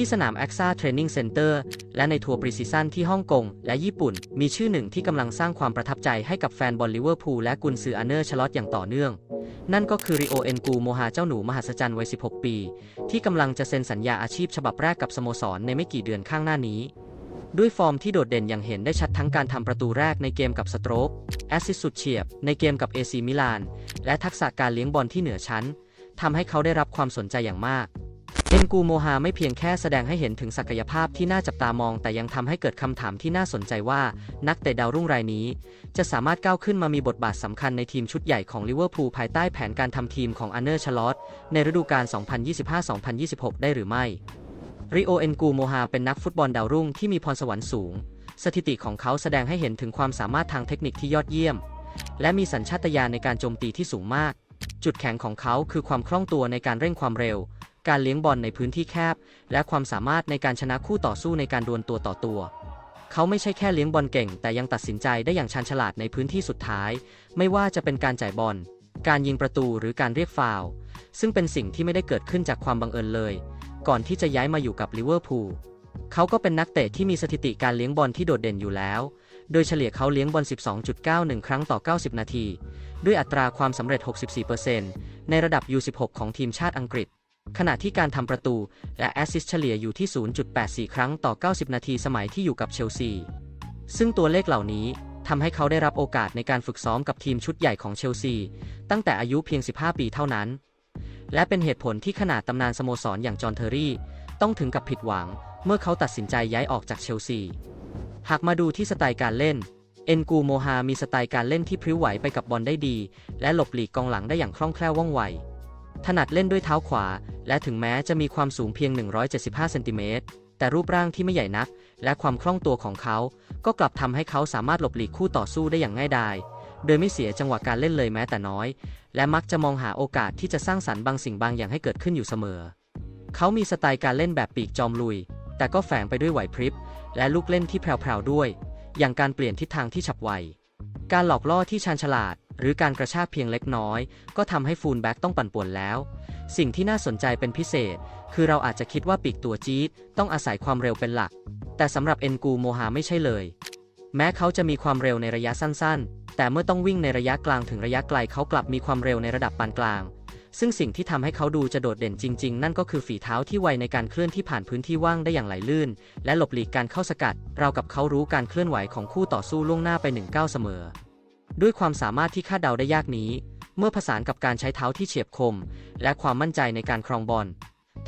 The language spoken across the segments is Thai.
ที่สนาม AXA Training Center และในทัวร์ปรีซีซั่นที่ฮ่องกงและญี่ปุ่น มีชื่อหนึ่งที่กำลังสร้างความประทับใจให้กับแฟนบอลลิเวอร์พูลและกุนซืออาร์เนอร์ชลอตอย่างต่อเนื่อง นั่นก็คือริโอเอนกูโมฮาเจ้าหนูมหัศจรรย์วัย 16 ปี ที่กำลังจะเซ็นสัญญาอาชีพฉบับแรกกับสโมสรในไม่กี่เดือนข้างหน้านี้ด้วยฟอร์มที่โดดเด่นอย่างเห็นได้ชัดทั้งการทำประตูแรกในเกมกับสโตรกแอสซิสสุดเฉียบ ในเกมกับเอซีมิลาน และทักษะการเลี้ยงบอลที่เหนือชั้นทำให้เขาได้รับความสนใจอย่างมาก เอ็นกูโมฮาไม่เพียงแค่แสดงให้เห็นถึงศักยภาพที่น่าจับตามอง แต่ยังทำให้เกิดคำถามที่น่าสนใจว่า นักเตะดาวรุ่งรายนี้ จะสามารถก้าวขึ้นมามีบทบาทสำคัญในทีมชุดใหญ่ของลิเวอร์พูลภายใต้แผนการทำทีมของอันเนอร์ชลอตในฤดูกาล 2025-2026 ได้หรือไม่ ริโอเอ็นกูโมฮาเป็นนักฟุตบอลดาวรุ่งที่มีพรสวรรค์สูง สถิติของเขาแสดงให้เห็นถึงความสามารถทางเทคนิคที่ยอดเยี่ยม และมีสัญชาตญาณในการโจมตีที่สูงมาก จุดแข็งของเขาคือความคล่องตัวในการเร่งความเร็ว การเลี้ยงบอลในพื้นที่แคบ และความสามารถในการชนะคู่ต่อสู้ในการดวลตัวต่อตัว เขาไม่ใช่แค่เลี้ยงบอลเก่ง แต่ยังตัดสินใจได้อย่างชาญฉลาดในพื้นที่สุดท้าย ไม่ว่าจะเป็นการจ่ายบอล การยิงประตูหรือการเรียกฟาวซึ่งเป็นสิ่งที่ไม่ได้เกิดขึ้นจากความบังเอิญเลย ก่อนที่จะย้ายมาอยู่กับลิเวอร์พูลเขาก็เป็นนักเตะที่มีสถิติการเลี้ยงบอลที่โดดเด่นอยู่แล้ว โดยเฉลี่ยเขาเลี้ยงบอล 12.91 ครั้งต่อ 90 นาที ด้วยอัตราความสำเร็จ 64%ในระดับ U16 ของทีมชาติอังกฤษ ขณะที่การทำประตูและแอสซิสต์เฉลี่ยอยู่ที่ 0.84 ครั้งต่อ 90 นาทีสมัยที่อยู่กับเชลซี ซึ่งตัวเลขเหล่านี้ทำให้เขาได้รับโอกาสในการฝึกซ้อมกับทีมชุดใหญ่ของเชลซี ตั้งแต่อายุเพียง 15 ปีเท่านั้น และเป็นเหตุผลที่ขนาดตำนานสโมสรอย่างจอห์นเทอรี่ ต้องถึงกับผิดหวัง เมื่อเขาตัดสินใจย้ายออกจากเชลซี หากมาดูที่สไตล์การเล่น เอ็นกูโมฮามีสไตล์การเล่นที่พริ้วไหวไปกับบอลได้ดี และหลบหลีกกองหลังได้อย่างคล่องแคล่วว่องไว ถนัดเล่นด้วยเท้าขวา และถึงแม้จะมีความสูงเพียง 175 เซนติเมตร แต่รูปร่างที่ไม่ใหญ่นัก และความคล่องตัวของเขา ก็กลับทำให้เขาสามารถหลบหลีกคู่ต่อสู้ได้อย่างง่ายดาย โดยไม่เสียจังหวะการเล่นเลยแม้แต่น้อย และมักจะมองหาโอกาสที่จะสร้างสรรค์บางสิ่งบางอย่างให้เกิดขึ้นอยู่เสมอ เขามีสไตล์การเล่นแบบปีกจอมลุย แต่ก็แฝงไปด้วยไหวพริบ และลูกเล่นที่แพรวๆด้วย อย่างการเปลี่ยนทิศทางที่ฉับไว การหลอกล่อที่ชาญฉลาด หรือการกระชากเพียงเล็กน้อย ก็ทำให้ฟูลแบ็กต้องปั่นป่วนแล้ว สิ่งที่น่าสนใจเป็นพิเศษ คือเราอาจจะคิดว่าปีกตัวจี๊ดต้องอาศัยความเร็วเป็นหลัก แต่สำหรับเอ็นกูโมฮาไม่ใช่เลย แม้เขาจะมีความเร็วในระยะสั้นๆ แต่เมื่อต้องวิ่งในระยะกลางถึงระยะไกลเขากลับมีความเร็วในระดับปานกลาง ซึ่งสิ่งที่ทำให้เขาดูจะโดดเด่นจริง ๆ นั่นก็คือฝีเท้าที่ไวในการเคลื่อนที่ผ่านพื้นที่ว่างได้อย่างไหลลื่น และหลบหลีกการเข้าสกัด เรากับเขารู้การเคลื่อนไหวของคู่ต่อสู้ล่วงหน้าไปหนึ่งก้าวเสมอ ด้วยความสามารถที่คาดเดาได้ยากนี้ เมื่อผสานกับการใช้เท้าที่เฉียบคม และความมั่นใจในการครองบอล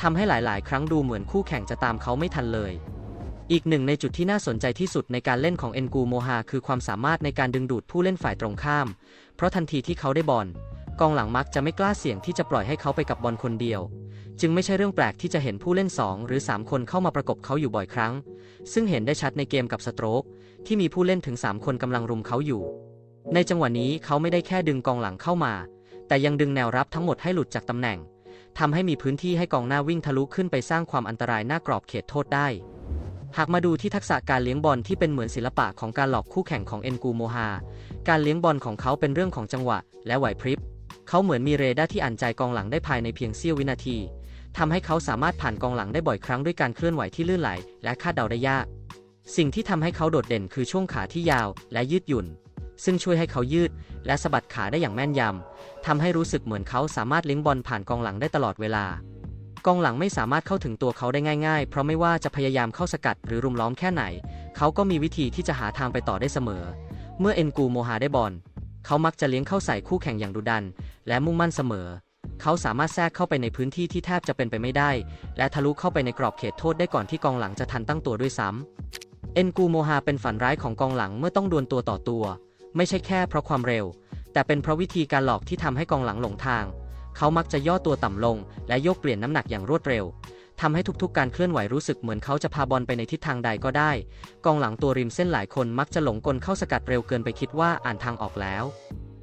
ทำให้หลาย ๆ ครั้งดูเหมือนคู่แข่งจะตามเขาไม่ทันเลย อีกหนึ่งในจุดที่น่าสนใจที่สุดในการเล่นของเอ็นกูโมฮาคือความสามารถในการดึงดูดผู้เล่นฝ่ายตรงข้าม เพราะทันทีที่เขาได้บอลกองหลังมักจะไม่กล้าเสี่ยงที่จะปล่อยให้เขาไปกับบอลคนเดียว จึงไม่ใช่เรื่องแปลกที่จะเห็นผู้เล่น 2 หรือ 3 คนเข้ามาประกบเขาอยู่บ่อยครั้ง ซึ่งเห็นได้ชัดในเกมกับสโตรกที่มีผู้เล่นถึง 3 คนกำลังรุมเขาอยู่ ในจังหวะนี้เขาไม่ได้แค่ดึงกองหลังเข้ามา แต่ยังดึงแนวรับทั้งหมดให้หลุดจากตำแหน่งทำให้มีพื้นที่ให้กองหน้าวิ่งทะลุขึ้นไปสร้างความอันตรายหน้ากรอบเขตโทษได้ หากมาดูที่ทักษะการเลี้ยงบอลที่เป็นเหมือนศิลปะของการหลอกคู่แข่งของเอ็นกูโมฮา การเลี้ยงบอลของเขาเป็นเรื่องของจังหวะ และไหวพริบ เขาเหมือนมีเรดาร์ที่อ่านใจกองหลังได้ภายในเพียงเสี้ยววินาทีทำให้เขาสามารถผ่านกองหลังได้บ่อยครั้งด้วยการเคลื่อนไหวที่ลื่นไหล และคาดเดาได้ยาก สิ่งที่ทำให้เขาโดดเด่นคือช่วงขาที่ยาว และยืดหยุ่น ซึ่งช่วยให้เขายืด และสะบัดขาได้อย่างแม่นยำทำให้รู้สึกเหมือนเขาสามารถเลี้ยงบอลผ่านกองหลังได้ตลอดเวลากองหลังไม่สามารถเข้าถึงตัวเขาได้ง่ายๆ เพราะไม่ว่าจะพยายามเข้าสกัดหรือรุมล้อมแค่ไหน เขาก็มีวิธีที่จะหาทางไปต่อได้เสมอ เมื่อเอ็นกูโมฮาได้บอล เขามักจะเลี้ยงเข้าใส่คู่แข่งอย่างดุดัน และมุ่งมั่นเสมอ เขาสามารถแทรกเข้าไปในพื้นที่ที่แทบจะเป็นไปไม่ได้ และทะลุเข้าไปในกรอบเขตโทษได้ก่อนที่กองหลังจะทันตั้งตัวด้วยซ้ำเอ็นกูโมฮาเป็นฝันร้ายของกองหลังเมื่อต้องดวลตัวต่อตัว ไม่ใช่แค่เพราะความเร็ว แต่เป็นเพราะวิธีการหลอกที่ทำให้กองหลังหลงทาง เขามักจะย่อตัวต่ำลง และโยกเปลี่ยนน้ำหนักอย่างรวดเร็วทำให้ทุกๆ การเคลื่อนไหวรู้สึกเหมือนเขาจะพาบอลไปในทิศทางใดก็ได้ กองหลังตัวริมเส้นหลายคนมักจะหลงกลเข้าสกัดเร็วเกินไปคิดว่าอ่านทางออกแล้ว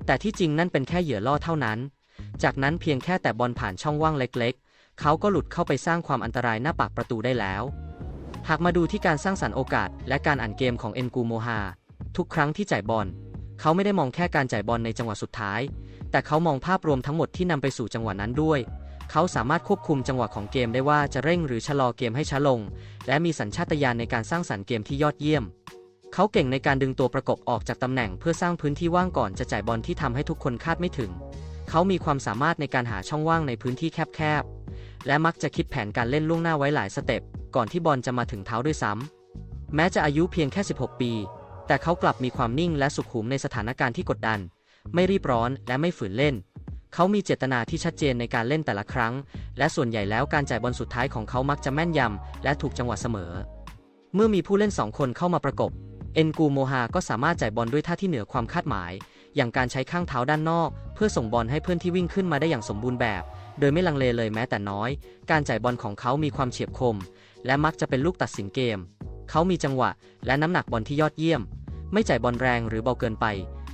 แต่ที่จริงนั่นเป็นแค่เหยื่อล่อเท่านั้น จากนั้นเพียงแค่แต่บอลผ่านช่องว่างเล็ก ๆ เขาก็หลุดเข้าไปสร้างความอันตรายหน้าปากประตูได้แล้ว หากมาดูที่การสร้างสรรค์โอกาส และการอ่านเกมของเอ็นกูโมฮาทุกครั้งที่จ่ายบอล เขาไม่ได้มองแค่การจ่ายบอลในจังหวะสุดท้าย แต่เขามองภาพรวมทั้งหมดที่นำไปสู่จังหวะนั้นด้วย เขาสามารถควบคุมจังหวะของเกมได้ว่าจะเร่งหรือชะลอเกมให้ช้าลง และมีสัญชาตญาณในการสร้างสรรค์เกมที่ยอดเยี่ยม เขาเก่งในการดึงตัวประกบออกจากตำแหน่งเพื่อสร้างพื้นที่ว่างก่อนจะจ่ายบอลที่ทำให้ทุกคนคาดไม่ถึง เขามีความสามารถในการหาช่องว่างในพื้นที่แคบๆ และมักจะคิดแผนการเล่นล่วงหน้าไว้หลายสเต็ปก่อนที่บอลจะมาถึงเท้าด้วยซ้ำแม้จะอายุเพียงแค่ 16 ปี แต่เขากลับมีความนิ่งและสุขุมในสถานการณ์ที่กดดัน ไม่รีบร้อนและไม่ฝืนเล่น เขามีเจตนาที่ชัดเจนในการเล่นแต่ละครั้ง และส่วนใหญ่แล้วการจ่ายบอลสุดท้ายของเขามักจะแม่นยำและถูกจังหวะเสมอ เมื่อมีผู้เล่นสองคนเข้ามาประกบ เอ็นกูโมฮาก็สามารถจ่ายบอลด้วยท่าที่เหนือความคาดหมาย อย่างการใช้ข้างเท้าด้านนอก เพื่อส่งบอลให้เพื่อนที่วิ่งขึ้นมาได้อย่างสมบูรณ์แบบ โดยไม่ลังเลเลยแม้แต่น้อย การจ่ายบอลของเขามีความเฉียบคม และมักจะเป็นลูกตัดสินเกม เขามีจังหวะ และน้ำหนักบอลที่ยอดเยี่ยม ไม่จ่ายบอลแรงหรือเบาเกินไป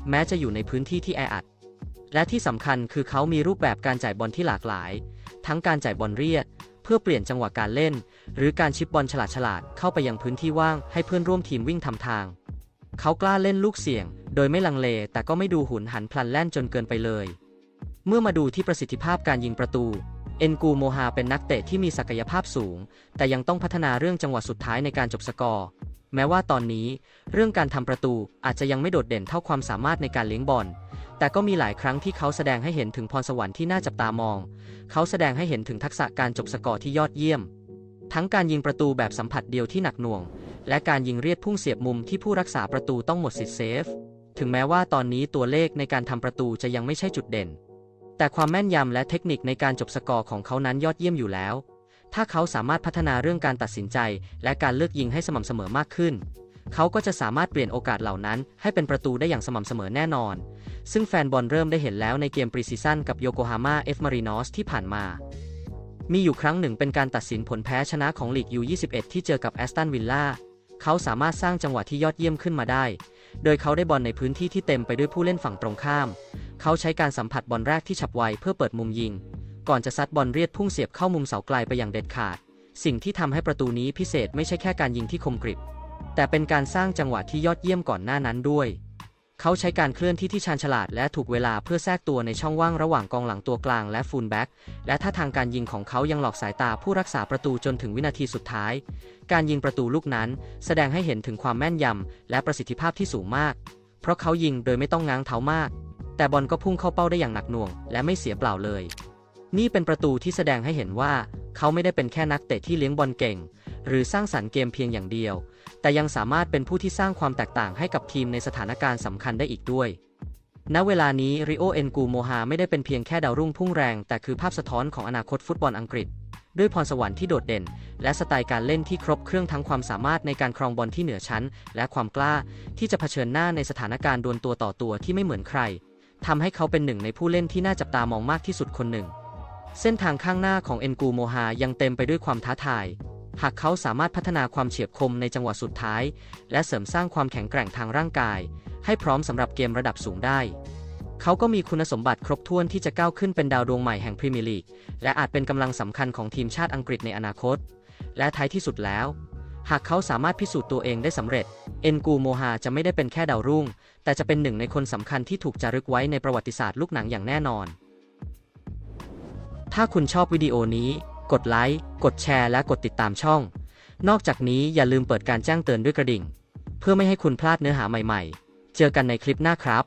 แม้จะอยู่ในพื้นที่ที่แออัด และที่สำคัญคือเขามีรูปแบบการจ่ายบอลที่หลากหลาย ทั้งการจ่ายบอลเรียด เพื่อเปลี่ยนจังหวะการเล่น หรือการชิปบอลฉลาดๆเข้าไปยังพื้นที่ว่างให้เพื่อนร่วมทีมวิ่งทำทาง เขากล้าเล่นลูกเสี่ยง โดยไม่ลังเล แต่ก็ไม่ดูหุนหันพลันแล่นจนเกินไปเลย เมื่อมาดูที่ประสิทธิภาพการยิงประตูเอ็นกูโมฮาเป็นนักเตะที่มีศักยภาพสูง แต่ยังต้องพัฒนาเรื่องจังหวะสุดท้ายในการจบสกอร์ แม้ว่าตอนนี้ เรื่องการทำประตูอาจจะยังไม่โดดเด่นเท่าความสามารถในการเลี้ยงบอล แต่ก็มีหลายครั้งที่เขาแสดงให้เห็นถึงพรสวรรค์ที่น่าจับตามอง เขาแสดงให้เห็นถึงทักษะการจบสกอร์ที่ยอดเยี่ยม ทั้งการยิงประตูแบบสัมผัสเดียวที่หนักหน่วง และการยิงเรียดพุ่งเสียบมุมที่ผู้รักษาประตูต้องหมดสิทธิ์เซฟ ถึงแม้ว่าตอนนี้ตัวเลขในการทำประตูจะยังไม่ใช่จุดเด่น แต่ความแม่นยำและเทคนิคในการจบสกอร์ของเขานั้นยอดเยี่ยมอยู่แล้ว ถ้าเขาสามารถพัฒนาเรื่องการตัดสินใจ และการเลือกยิงให้สม่ำเสมอมากขึ้น เขาก็จะสามารถเปลี่ยนโอกาสเหล่านั้น ให้เป็นประตูได้อย่างสม่ำเสมอแน่นอน ซึ่งแฟนบอลเริ่มได้เห็นแล้วในเกมปรีซีซั่นกับโยโกฮาม่าเอฟมารีนอสที่ผ่านมา มีอยู่ครั้งหนึ่งเป็นการตัดสินผลแพ้ชนะของลีกยู21ที่เจอกับแอสตันวิลล่าเขาสามารถสร้างจังหวะที่ยอดเยี่ยมขึ้นมาได้ โดยเขาได้บอลในพื้นที่ที่เต็มไปด้วยผู้เล่นฝั่งตรงข้าม เขาใช้การสัมผัสบอลแรกที่ฉับไวเพื่อเปิดมุมยิง ก่อนจะซัดบอลเรียดพุ่งเสียบเข้ามุมเสาไกลไปอย่างเด็ดขาด สิ่งที่ทำให้ประตูนี้พิเศษไม่ใช่แค่การยิงที่คมกริบ แต่เป็นการสร้างจังหวะที่ยอดเยี่ยมก่อนหน้านั้นด้วย เขาใช้การเคลื่อนที่ที่ชาญฉลาดและถูกเวลาเพื่อแทรกตัวในช่องว่างระหว่างกองหลังตัวกลางและฟูลแบ็กและท่าทางการยิงของเขายังหลอกสายตาผู้รักษาประตูจนถึงวินาทีสุดท้าย การยิงประตูลูกนั้น แสดงให้เห็นถึงความแม่นยำและประสิทธิภาพที่สูงมาก เพราะเขายิงโดยไม่ต้องง้างเท้ามาก แต่บอลก็พุ่งเข้าเป้าได้อย่างหนักหน่วง และไม่เสียเปล่าเลย นี่เป็นประตูที่แสดงให้เห็นว่า เขาไม่ได้เป็นแค่นักเตะที่เลี้ยงบอลเก่ง หรือสร้างสรรค์เกมเพียงอย่างเดียว แต่ยังสามารถเป็นผู้ที่สร้างความแตกต่างให้กับทีมในสถานการณ์สำคัญได้อีกด้วย ณ เวลานี้ริโอเอนกูโมฮาไม่ได้เป็นเพียงแค่ดาวรุ่งพุ่งแรง แต่คือภาพสะท้อนของอนาคตฟุตบอลอังกฤษ ด้วยพรสวรรค์ที่โดดเด่น และสไตล์การเล่นที่ครบเครื่องทั้งความสามารถในการครองบอลที่เหนือชั้น และความกล้าที่จะเผชิญหน้าในสถานการณ์ดวลตัวต่อตัวที่ไม่เหมือนใครทำให้เขาเป็นหนึ่งในผู้เล่นที่น่าจับตามองมากที่สุดคนหนึ่ง เส้นทางข้างหน้าของเอ็นกูโมฮายังเต็มไปด้วยความท้าทาย หากเขาสามารถพัฒนาความเฉียบคมในจังหวะสุดท้าย และเสริมสร้างความแข็งแกร่งทางร่างกาย ให้พร้อมสำหรับเกมระดับสูงได้ เขาก็มีคุณสมบัติครบถ้วนที่จะก้าวขึ้นเป็นดาวดวงใหม่แห่งพรีเมียร์ลีก และอาจเป็นกำลังสำคัญของทีมชาติอังกฤษในอนาคต และท้ายที่สุดแล้ว หากเขาสามารถพิสูจน์ตัวเองได้สำเร็จ เอ็นกูโมฮาจะไม่ได้เป็นแค่ดาวรุ่ง แต่จะเป็นหนึ่งในคนสำคัญที่ถูกจารึกไว้ในประวัติศาสตร์ลูกหนังอย่างแน่นอน ถ้าคุณชอบวิดีโอนี้ กดไลค์ กดแชร์ และกดติดตามช่อง นอกจากนี้อย่าลืมเปิดการแจ้งเตือนด้วยกระดิ่ง เพื่อไม่ให้คุณพลาดเนื้อหาใหม่ๆ เจอกันในคลิปหน้าครับ